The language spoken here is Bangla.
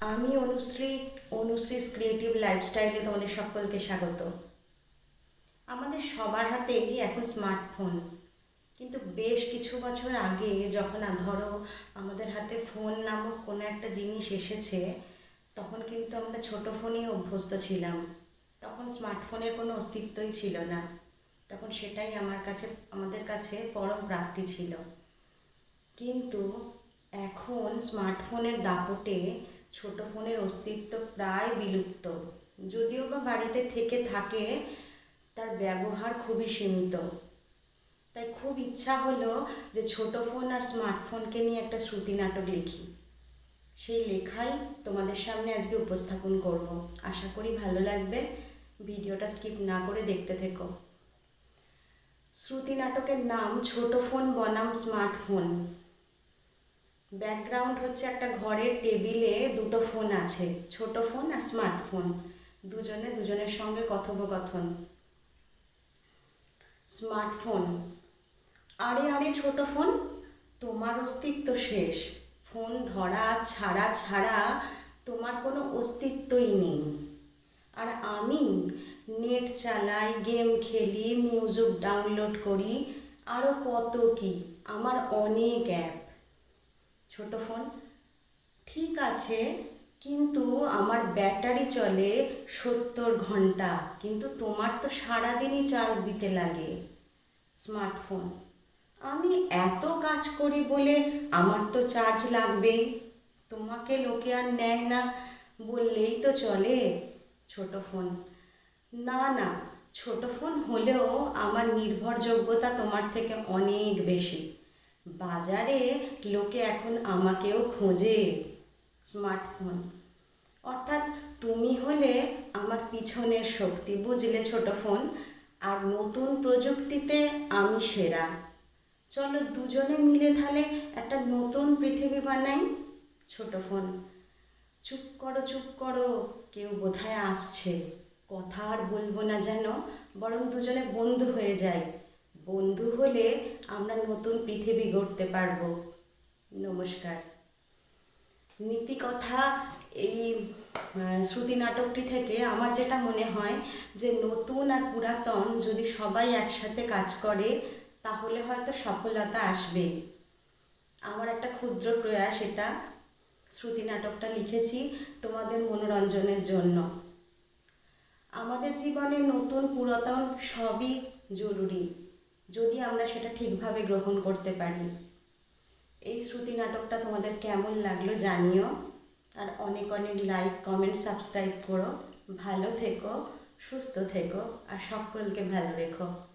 আমি অনুশ্রী অনুশ্রীস ক্রিয়েটিভ লাইফস্টাইলে তোমাদের সকলকে স্বাগত। আমাদের সবার হাতেই এখন স্মার্টফোন কিন্তু বেশ কিছু বছর আগে যখন, ধরো, আমাদের হাতে ফোন নামক কোনো একটা জিনিস এসেছে, তখন কিন্তু আমরা ছোট ফোনেই অভ্যস্ত ছিলাম। তখন স্মার্টফোনের কোনো অস্তিত্বই ছিল না। তখন সেটাই আমার কাছে, আমাদের কাছে পরম প্রাপ্তি ছিল। কিন্তু এখন স্মার্টফোনের দাপটে ছোট ফোনের অস্তিত্ব প্রায় বিলুপ্ত। যদিও বা বাড়িতে থেকে থাকে, তার ব্যবহার খুবই সীমিত। তাই খুব ইচ্ছা হলো যে ছোট ফোন আর স্মার্টফোনকে নিয়ে একটা শ্রুতি নাটক লিখি। সেই লেখাই তোমাদের সামনে আজকে উপস্থাপন করব। আশা করি ভালো লাগবে। ভিডিওটা স্কিপ না করে দেখতে থেকো। শ্রুতি নাটকের নাম ছোট ফোন বনাম স্মার্টফোন। ব্যাকগ্রাউন্ড হচ্ছে একটা ঘরের টেবিলে দুটো ফোন আছে, ছোট ফোন আর স্মার্টফোন দুজনে দুজনের সঙ্গে কথোপকথন। স্মার্টফোন আরে আরে ছোট ফোন, তোমার অস্তিত্ব শেষ। ফোন ধরা, ছাড়া ছাড়া তোমার কোনো অস্তিত্বই নেই। আর আমি নেট চালাই, গেম খেলি, মিউজিক ডাউনলোড করি আরও কত কি, আমার অনেক অ্যাপ। ছোট ফোন। ঠিক আছে, কিন্তু আমার ব্যাটারি চলে সত্তর ঘণ্টা, কিন্তু তোমার তো সারাদিনই চার্জ দিতে লাগে। স্মার্টফোন আমি এত কাজ করি বলে আমার তো চার্জ লাগবেই। তোমাকে লোকে আর নেয় না, বললেই তো চলে ছোট ফোন। না না, ছোট ফোন হলেও আমার নির্ভরযোগ্যতা তোমার থেকে অনেক বেশি। বাজারে লোকে এখন আমাকেও খোঁজে। স্মার্টফোন। অর্থাৎ তুমি হলে আমার পিছনের শক্তি, বুঝলে ছোট ফোন? আর নতুন প্রযুক্তিতে আমি সেরা। চলো দুজনে মিলে তাহলে একটা নতুন পৃথিবী বানাই, ছোট ফোন। চুপ করো চুপ করো, কেউ বোধহয় আসছে। কথা আর বলব না যেন, বরং দুজনে বন্ধু হয়ে যাই। বন্ধু হলে আমরা নতুন পৃথিবী গড়তে পারব। নমস্কার। নীতিকথা এই শ্রুতি নাটকটি থেকে আমার যেটা মনে হয় যে নতুন আর পুরাতন যদি সবাই একসাথে কাজ করে, তাহলে হয়তো সফলতা আসবে। আমার একটা ক্ষুদ্র প্রয়াস এটা। শ্রুতি নাটকটা লিখেছি তোমাদের মনোরঞ্জনের জন্য। আমাদের জীবনে নতুন পুরাতন সবই জরুরি। যদি আমরা সেটা ঠিকভাবে গ্রহণ করতে পারি। এই শ্রুতি নাটকটা তোমাদের কেমন লাগল জানিও। আর অনেক অনেক লাইক কমেন্ট সাবস্ক্রাইব করো। ভালো থেকো, সুস্থ থেকো, আর সকলকে ভালো রেখো।